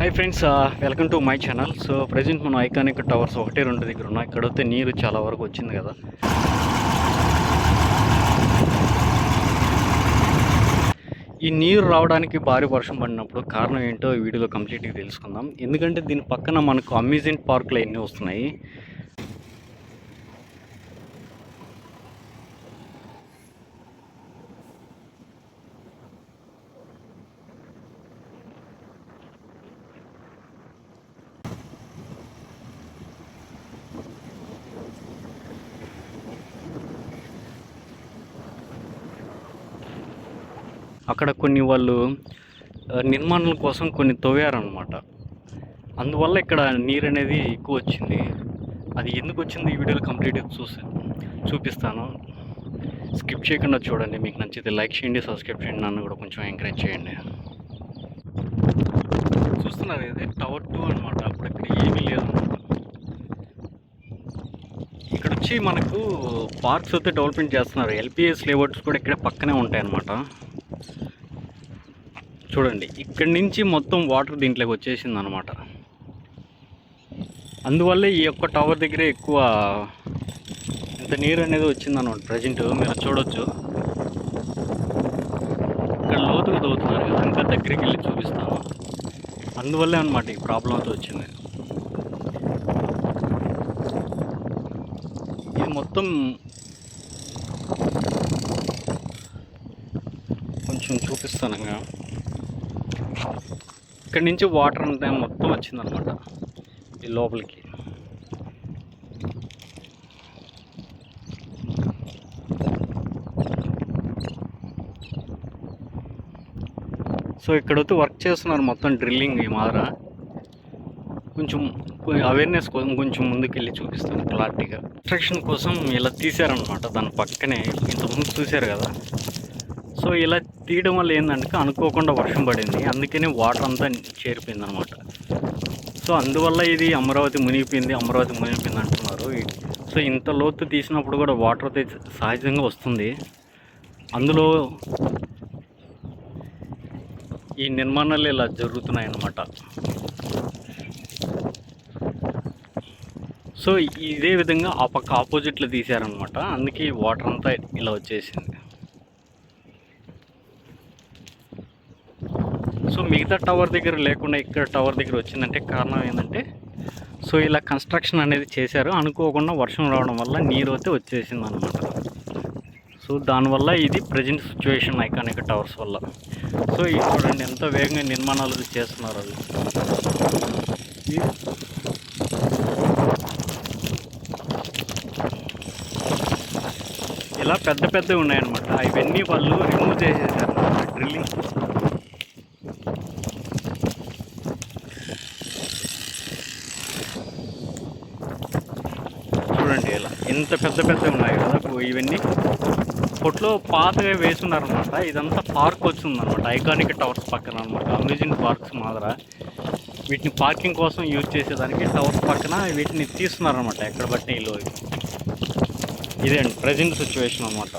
Hi friends welcome to my channel so present మనం iconic towers ఒకటే రెండు దగ్గర ఉన్నాం ఇక్కడ నీరు చాలా వరకు వచ్చింది కదా. ఈ నీరు రావడానికి భారీ వర్షం పడినప్పుడు కారణం ఏంటో ఈ వీడియోలో కంప్లీట్గా తెలుసుకుందాం. ఎందుకంటే దీని పక్కన మనకు అమ్యూజ్మెంట్ పార్కులు ఎన్ని వస్తున్నాయి. అక్కడ కొన్ని వాళ్ళు నిర్మాణాల కోసం కొన్ని తవ్వారనమాట అందువల్ల ఇక్కడ నీరు అనేది ఎక్కువ వచ్చింది. అది ఎందుకు వచ్చింది ఈ వీడియోలో కంప్లీట్గా చూసి చూపిస్తాను. స్కిప్ చేయకుండా చూడండి మీకు నచ్చితే లైక్ చేయండి సబ్స్క్రైబ్ చేయండి నన్ను కూడా కొంచెం ఎంకరేజ్ చేయండి. చూస్తున్నారు ఇది టవర్ టూ అనమాట అప్పుడు ఇక్కడ ఏమీ లేదు. ఇక్కడ వచ్చి మనకు పార్క్స్ అయితే డెవలప్మెంట్ చేస్తున్నారు. ఎల్పిఎస్ లేఅవుట్స్ కూడా ఇక్కడ పక్కనే ఉంటాయి అన్నమాట చూడండి ఇక్కడి నుంచి మొత్తం వాటర్ దీంట్లోకి వచ్చేసింది అనమాట అందువల్లే ఈ యొక్క టవర్ దగ్గరే ఎక్కువ ఇంత నీరు అనేది వచ్చింది అనమాట ప్రజెంట్. మీరు చూడొచ్చు. ఇక్కడ లోతుగా దోతున్నారు కదా ఇంకా దగ్గరికి వెళ్ళి చూపిస్తాను. అందువల్లే అనమాట ఈ ప్రాబ్లం అయితే వచ్చింది. ఇది మొత్తం కొంచెం చూపిస్తాను ఇంకా ఇక్కడి నుంచి వాటర్ అంతా మొత్తం వచ్చిందనమాట ఈ లోపలికి. సో ఇక్కడైతే వర్క్ చేస్తున్నారు మొత్తం డ్రిల్లింగ్ ఈ మాదిర. కొంచెం అవేర్నెస్ కోసం కొంచెం ముందుకెళ్ళి చూపిస్తాను క్లారిటీగా కన్స్ట్రక్షన్ కోసం ఇలా తీశారనమాట దాని పక్కనే. ఇంతకుముందు చూశారు కదా. సో ఇలా తీయడం వల్ల ఏంటంటే అనుకోకుండా వర్షం పడింది. అందుకనే వాటర్ అంతా చేరిపోయింది అనమాట సో అందువల్ల ఇది అమరావతి మునిగిపోయింది అమరావతి మునిగిపోయింది అంటున్నారు. సో ఇంత లోతు తీసినప్పుడు కూడా వాటర్ అయితే సహజంగా వస్తుంది. అందులో ఈ నిర్మాణాలు ఇలా జరుగుతున్నాయి అన్నమాట సో ఇదే విధంగా ఆ పక్క ఆపోజిట్లో తీశారనమాట అందుకే వాటర్ అంతా ఇలా వచ్చేసింది సో మిగతా టవర్ దగ్గర లేకుండా ఇక్కడ టవర్ దగ్గర వచ్చిందంటే కారణం ఏంటంటే సో ఇలా కన్స్ట్రక్షన్ అనేది చేశారు. అనుకోకుండా వర్షం రావడం వల్ల నీరు అయితే వచ్చేసింది అనమాట సో దానివల్ల ఇది ప్రజెంట్ సిచ్యువేషన్ ఐకానిక్ టవర్స్ వల్ల. సో ఇది చూడండి ఎంత వేగంగా నిర్మాణాలు చేస్తున్నారు అది ఇలా పెద్ద పెద్దవి ఉన్నాయన్నమాట. అవన్నీ వాళ్ళు రిమూవ్ చేసేసారు. డ్రిల్లింగ్ చూడండి ఇలా ఎంత పెద్ద పెద్ద ఉన్నాయి కదా ఇవన్నీ. పొట్లో పాతగా వేసున్నారనమాట ఇదంతా పార్క్ వచ్చిందనమాట ఐకానిక్ టవర్స్ పక్కన అనమాట అమ్యూజింగ్ పార్క్స్ మాదిర. వీటిని పార్కింగ్ కోసం యూజ్ చేసేదానికి టవర్స్ పక్కన వీటిని తీస్తున్నారనమాట ఎక్కడ బట్టి ఇల్లు ఇదే అండి ప్రజెంట్ సిచ్యువేషన్ అనమాట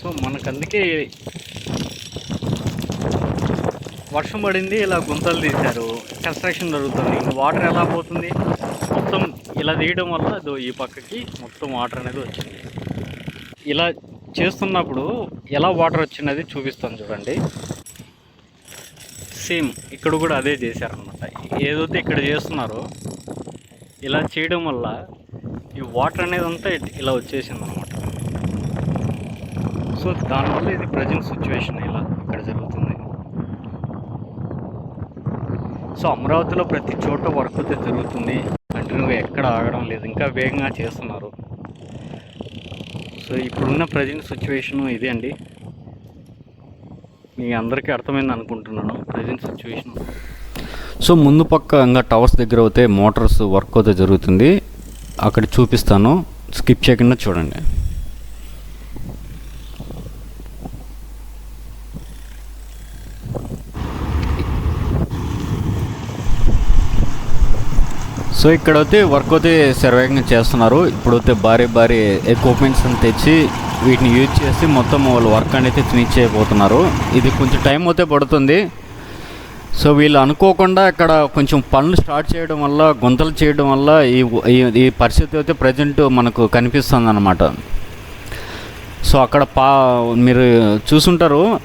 సో మనకు అందుకే వర్షం పడింది ఇలా గుంతలు తీశారు. కన్స్ట్రక్షన్ జరుగుతుంది. ఇంకా వాటర్ ఎలా పోతుంది? మొత్తం ఇలా తీయడం వల్ల ఈ పక్కకి మొత్తం వాటర్ అనేది వచ్చింది. ఇలా చేస్తున్నప్పుడు ఎలా వాటర్ వచ్చినది చూపిస్తాను చూడండి. సేమ్ ఇక్కడ కూడా అదే చేశారనమాట ఏదైతే ఇక్కడ చేస్తున్నారో ఇలా చేయడం వల్ల ఈ వాటర్ అనేది అంతా ఇలా వచ్చేసింది అనమాట సో దానివల్ల ఇది ప్రజెంట్ సిచ్యువేషన్ ఇలా ఇక్కడ జరుగుతుంది. సో అమరావతిలో ప్రతి చోట వర్క్ అయితే జరుగుతుంది. కంటిన్యూగా ఎక్కడ ఆగడం లేదు. ఇంకా వేగంగా చేస్తున్నారు. సో ఇప్పుడున్న ప్రజెంట్ సిచ్యువేషన్ ఇదే అండి. మీ అందరికీ అర్థమైంది అనుకుంటున్నాను. Present situation. సో ముందు పక్క ఇంకా టవర్స్ దగ్గర అయితే మోటార్స్ వర్క్ అయితే జరుగుతుంది. అక్కడ చూపిస్తాను. స్కిప్ చేయకుండా చూడండి. సో ఇక్కడ అయితే వర్క్ అయితే శరవేగంగా చేస్తున్నారు. ఇప్పుడైతే భారీ భారీ ఎక్విప్మెంట్స్ తెచ్చి వీటిని యూజ్ చేసి మొత్తం వాళ్ళు వర్క్ అనేది ఫినిష్ చేయబోతున్నారు. ఇది కొంచెం టైం అయితే పడుతుంది. సో వీళ్ళు అనుకోకుండా ఇక్కడ కొంచెం పనులు స్టార్ట్ చేయడం వల్ల గుంతలు చేయడం వల్ల ఈ ఈ- పరిస్థితి అయితే ప్రజెంట్ మనకు కనిపిస్తుంది అనమాట సో అక్కడ పా మీరు చూసుంటారు.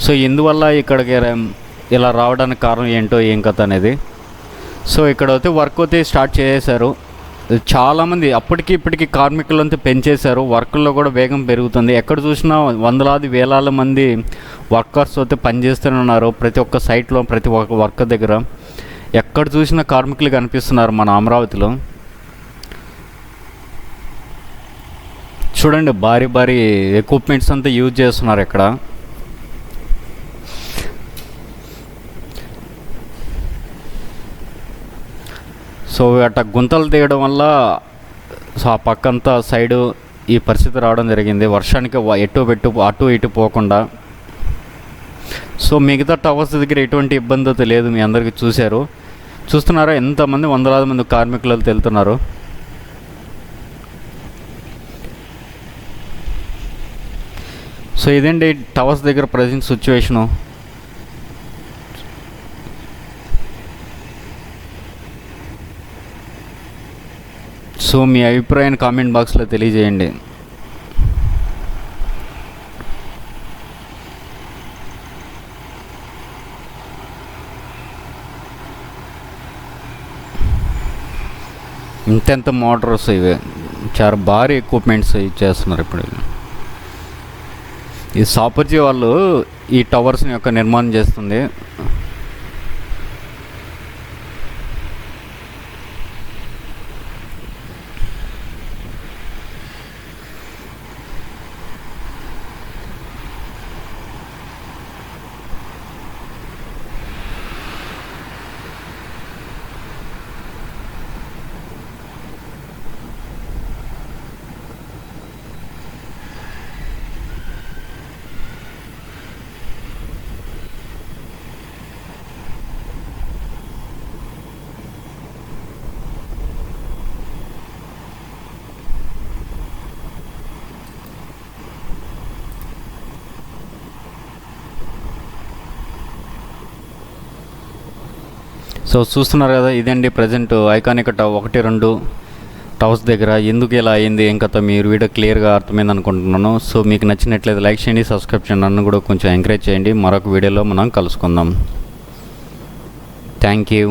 సో ఎందువల్ల ఇక్కడికి ర- ఇలా రావడానికి కారణం ఏంటో ఏం కథ అనేది? సో ఇక్కడ అయితే వర్క్ అయితే స్టార్ట్ చేసేసారు చాలామంది అప్పటికి ఇప్పటికి కార్మికులు అంతా పెంచేశారు. వర్క్లో కూడా వేగం పెరుగుతుంది. ఎక్కడ చూసినా వందలాది వేలాల మంది వర్కర్స్ అయితే పనిచేస్తూనే ఉన్నారు ప్రతి ఒక్క సైట్లో ప్రతి ఒక్క వర్క్ దగ్గర. ఎక్కడ చూసినా కార్మికులు కనిపిస్తున్నారు మన అమరావతిలో. చూడండి భారీ భారీ ఎక్విప్మెంట్స్ అంతా యూజ్ చేస్తున్నారు ఇక్కడ. సో అట్ట గుంతలు తీయడం వల్ల సో ఆ పక్కంతా సైడు ఈ పరిస్థితి రావడం జరిగింది. వర్షానికి ఎటు పెట్టు అటు ఇటు పోకుండా. సో మిగతా టవర్స్ దగ్గర ఎటువంటి ఇబ్బంది అయితే లేదు మీ అందరికీ చూశారు. చూస్తున్నారా? ఎంతమంది వందలాది మంది కార్మికులు వెళ్తున్నారు సో ఇదండి టవర్స్ దగ్గర ప్రజెంట్ సిచ్యువేషను? సో మీ అభిప్రాయాన్ని కామెంట్ బాక్స్లో తెలియజేయండి. ఇంతెంత మోటార్స్ ఇవి. చాలా భారీ ఎక్విప్మెంట్స్ చేస్తున్నారు ఇప్పుడు. ఈ సాపర్జీ వాళ్ళు ఈ టవర్స్ని యొక్క నిర్మాణం చేస్తుంది. సో చూస్తున్నారు కదా ఇదండి ప్రజెంట్ ఐకానిక్ టవ్ ఒకటి రెండు టవర్స్ దగ్గర. ఎందుకు ఇలా అయింది? ఏం కథ మీరు వీడియో క్లియర్గా అర్థమైంది అనుకుంటున్నాను. సో మీకు నచ్చినట్లయితే లైక్ చేయండి సబ్స్క్రైబ్ చేయండి. నన్ను కూడా కొంచెం ఎంకరేజ్ చేయండి. మరొక వీడియోలో మనం కలుసుకుందాం. Thank you.